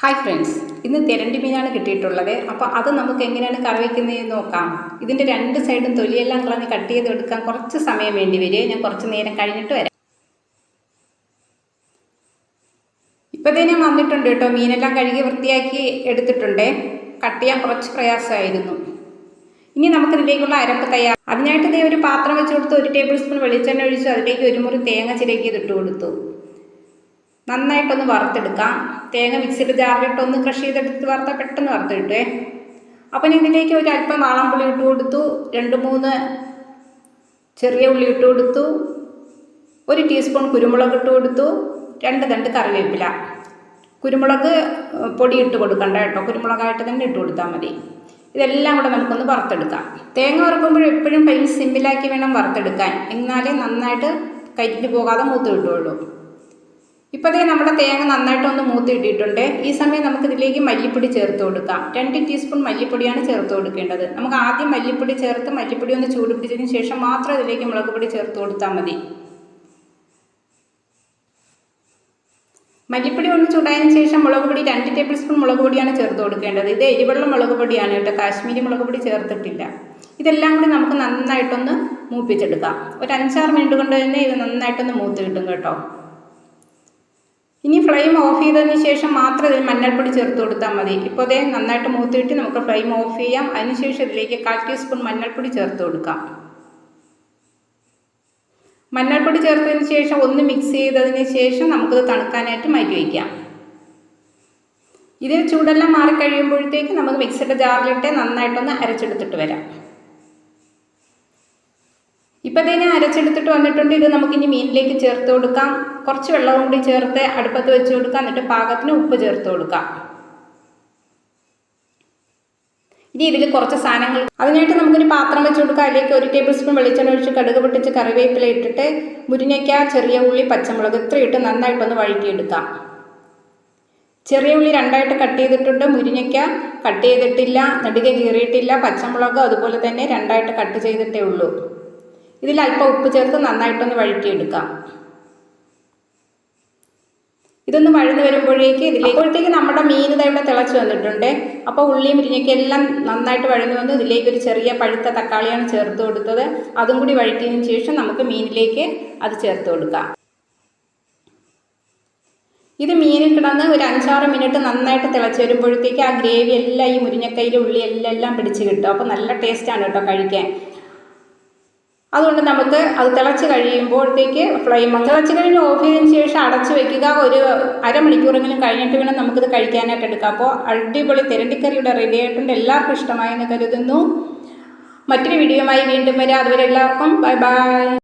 Hi friends ഇന്ന് തിരണ്ടി മീനാണ് കിട്ടിയിട്ടുള്ളത്. അപ്പോൾ അത് നമുക്ക് എങ്ങനെയാണ് കറി വയ്ക്കുന്നതെന്ന് നോക്കാം. ഇതിന്റെ രണ്ട് സൈഡും തൊലിയെല്ലാം കളഞ്ഞ് കട്ട് ചെയ്ത് എടുക്കാൻ കുറച്ച് സമയം വേണ്ടി വരും. ഞാൻ കുറച്ച് നേരം കഴിഞ്ഞിട്ട് വരാം. ഇപ്പോഴത്തേ ഞാൻ വന്നിട്ടുണ്ട് കേട്ടോ. മീനെല്ലാം കഴുകി വൃത്തിയാക്കി എടുത്തിട്ടുണ്ട്. കട്ട് ചെയ്യാൻ കുറച്ച് പ്രയാസമായിരുന്നു. ഇനി നമുക്ക് നമുക്കിതിലേക്കുള്ള അരപ്പ് തയ്യാർ അതിനായിട്ട് ഇതേ ഒരു പാത്രം വെച്ച് കൊടുത്ത് ഒരു ടേബിൾ സ്പൂൺ വെളിച്ചെണ്ണ ഒഴിച്ചു അതിലേക്ക് ഒരു മുറി തേങ്ങ ചിരക്കിയത് ഇട്ട് കൊടുത്തു. നന്നായിട്ടൊന്ന് വറുത്തെടുക്കാം. തേങ്ങ മിക്സിയുടെ ജാറിലിട്ടൊന്ന് ക്രഷ് ചെയ്തെടുത്ത് വറുത്താൽ പെട്ടെന്ന് വറുത്ത് കിട്ടുമേ അപ്പം ഇതിലേക്ക് ഒരു അല്പം വാളംപുളി ഇട്ട് കൊടുത്തു. രണ്ട് മൂന്ന് ചെറിയ ഉള്ളി ഇട്ട് കൊടുത്തു. ഒരു ടീസ്പൂൺ കുരുമുളക് ഇട്ട് കൊടുത്തു. രണ്ട് തണ്ട് കറിവേപ്പില. കുരുമുളക് പൊടി ഇട്ട് കൊടുക്കണ്ട കേട്ടോ. കുരുമുളകായിട്ട് തന്നെ ഇട്ട് കൊടുത്താൽ മതി. ഇതെല്ലാം കൂടെ നമുക്കൊന്ന് വറുത്തെടുക്കാം. തേങ്ങ വറുക്കുമ്പോൾ എപ്പോഴും ഫ്ലെയിം സിമ്പിലാക്കി വേണം വറുത്തെടുക്കാൻ. എന്നാലേ നന്നായിട്ട് കരിഞ്ഞു പോകാതെ മൂത്ത് കിട്ടുള്ളൂ ഇപ്പോൾ ദേ നമ്മുടെ തേങ്ങ നന്നായിട്ട് ഒന്ന് മൂത്തിട്ടിട്ടുണ്ട് ഈ സമയം നമുക്ക് ഇതിലേക്ക് മല്ലിപ്പൊടി ചേർത്ത് കൊടുക്കാം. രണ്ട് ടീസ്പൂൺ മല്ലിപ്പൊടിയാണ് ചേർത്ത് കൊടുക്കേണ്ടത്. നമുക്ക് ആദ്യം മല്ലിപ്പൊടി ചേർത്ത് മല്ലിപ്പൊടി ഒന്ന് ചൂട് പിടിച്ചതിന് ശേഷം മാത്രം ഇതിലേക്ക് മുളക് പൊടി ചേർത്ത് കൊടുത്താൽ മതി. മല്ലിപ്പൊടി ഒന്ന് ചൂടായതിന് ശേഷം മുളക് പൊടി രണ്ട് ടേബിൾ സ്പൂൺ മുളക് പൊടിയാണ് ചേർത്ത് കൊടുക്കേണ്ടത്. ഇത് എരിവെള്ള മുളക് പൊടിയാണ് കേട്ടോ. കാശ്മീരി മുളക് പൊടി ചേർത്തിട്ടില്ല. ഇതെല്ലാം കൂടി നമുക്ക് നന്നായിട്ടൊന്ന് മൂപ്പിച്ചെടുക്കാം. ഒരു അഞ്ചാറ് മിനിറ്റ് കൊണ്ട് തന്നെ ഇത് നന്നായിട്ടൊന്ന് മൂത്ത് കിട്ടും കേട്ടോ. ഇനി ഫ്ലെയിം ഓഫ് ചെയ്തതിന് ശേഷം മാത്രം ഇതിൽ മഞ്ഞൾപ്പൊടി ചേർത്ത് കൊടുത്താൽ മതി. ഇപ്പോൾ അതേ നന്നായിട്ട് മൂത്തിട്ട് നമുക്ക് ഫ്ലെയിം ഓഫ് ചെയ്യാം. അതിനുശേഷം ഇതിലേക്ക് കാൽ ടീസ്പൂൺ മഞ്ഞൾപ്പൊടി ചേർത്ത് കൊടുക്കാം. മഞ്ഞൾപ്പൊടി ചേർത്തതിന് ശേഷം ഒന്ന് മിക്സ് ചെയ്തതിന് ശേഷം നമുക്കത് തണുക്കാനായിട്ട് മാറ്റി വയ്ക്കാം. ഇത് ചൂടെല്ലാം മാറിക്കഴിയുമ്പോഴത്തേക്ക് നമുക്ക് മിക്സിയുടെ ജാറിലിട്ട് നന്നായിട്ടൊന്ന് അരച്ചെടുത്തിട്ട് വരാം. ഇപ്പം ഇതിനെ അരച്ചെടുത്തിട്ട് വന്നിട്ടുണ്ട്. ഇത് നമുക്കിനി മീനിലേക്ക് ചേർത്ത് കൊടുക്കാം. കുറച്ച് വെള്ളം കൂടി ചേർത്ത് അടുപ്പത്ത് വെച്ച് കൊടുക്കാം. എന്നിട്ട് പാകത്തിന് ഉപ്പ് ചേർത്ത് കൊടുക്കാം. ഇനി ഇതിൽ കുറച്ച് സാധനങ്ങൾ അതിനായിട്ട് നമുക്കൊരു പാത്രം വെച്ച് കൊടുക്കാം. അതിലേക്ക് ഒരു ടേബിൾ സ്പൂൺ വെളിച്ചെണ്ണ ഒഴിച്ച് കടുക് പൊട്ടിച്ച് കറിവേപ്പില ഇട്ടിട്ട് മുരിങ്ങയ്ക്ക ചെറിയ ഉള്ളി പച്ചമുളക് ഇത്ര ഇട്ട് നന്നായിട്ടൊന്ന് വഴറ്റിയെടുക്കാം. ചെറിയ ഉള്ളി രണ്ടായിട്ട് കട്ട് ചെയ്തിട്ടുണ്ട്. മുരിങ്ങയ്ക്ക കട്ട് ചെയ്തിട്ടില്ല. നെടുകെ കീറിയിട്ടില്ല. പച്ചമുളക് അതുപോലെ തന്നെ രണ്ടായിട്ട് കട്ട് ചെയ്തിട്ടേ ഉള്ളൂ. ഇതിൽ അല്പം ഉപ്പ് ചേർത്ത് നന്നായിട്ടൊന്ന് വഴറ്റിയെടുക്കാം. ഇതൊന്ന് വഴന്ന് വരുമ്പോഴേക്ക് ഇതിലേക്ക് നമ്മുടെ മീൻ ഇവിടെ തിളച്ച് വന്നിട്ടുണ്ട്. അപ്പോൾ ഉള്ളിയും മുരിഞ്ഞൊക്കെ എല്ലാം നന്നായിട്ട് വഴന്ന് വന്ന് ഇതിലേക്ക് ഒരു ചെറിയ പഴുത്ത തക്കാളിയാണ് ചേർത്ത് കൊടുത്തത്. അതും കൂടി വഴറ്റിയതിന് ശേഷം നമുക്ക് മീനിലേക്ക് അത് ചേർത്ത് കൊടുക്കാം. ഇത് മീനിൽ കിടന്ന് ഒരു അഞ്ചാറ് മിനിറ്റ് നന്നായിട്ട് തിളച്ച് വരുമ്പോഴത്തേക്ക് ആ ഗ്രേവി എല്ലാം ഈ മുരിങ്ങക്കൈയിലെ ഉള്ളി എല്ലാം പിടിച്ച് കിട്ടും. അപ്പോൾ നല്ല ടേസ്റ്റാണ് കേട്ടോ കഴിക്കാൻ. അതുകൊണ്ട് നമുക്ക് അത് തിളച്ച് കഴിയുമ്പോഴത്തേക്ക് ഫ്ലെയിം തിളച്ച് കഴിഞ്ഞ് ഓഫ് ചെയ്തതിന് ശേഷം അടച്ച് വെക്കുക. ഒരു അരമണിക്കൂറെങ്കിലും കഴിഞ്ഞിട്ട് വേണം നമുക്കിത് കഴിക്കാനായിട്ട് എടുക്കാം. അപ്പോൾ അടിപൊളി തിരണ്ടിക്കറിയുടെ റെഡി ആയിട്ടുണ്ട്. എല്ലാവർക്കും ഇഷ്ടമായെന്ന് കരുതുന്നു. മറ്റൊരു വീഡിയോയുമായി വീണ്ടും വരാം. അതുവരെ എല്ലാവർക്കും ബൈ ബൈ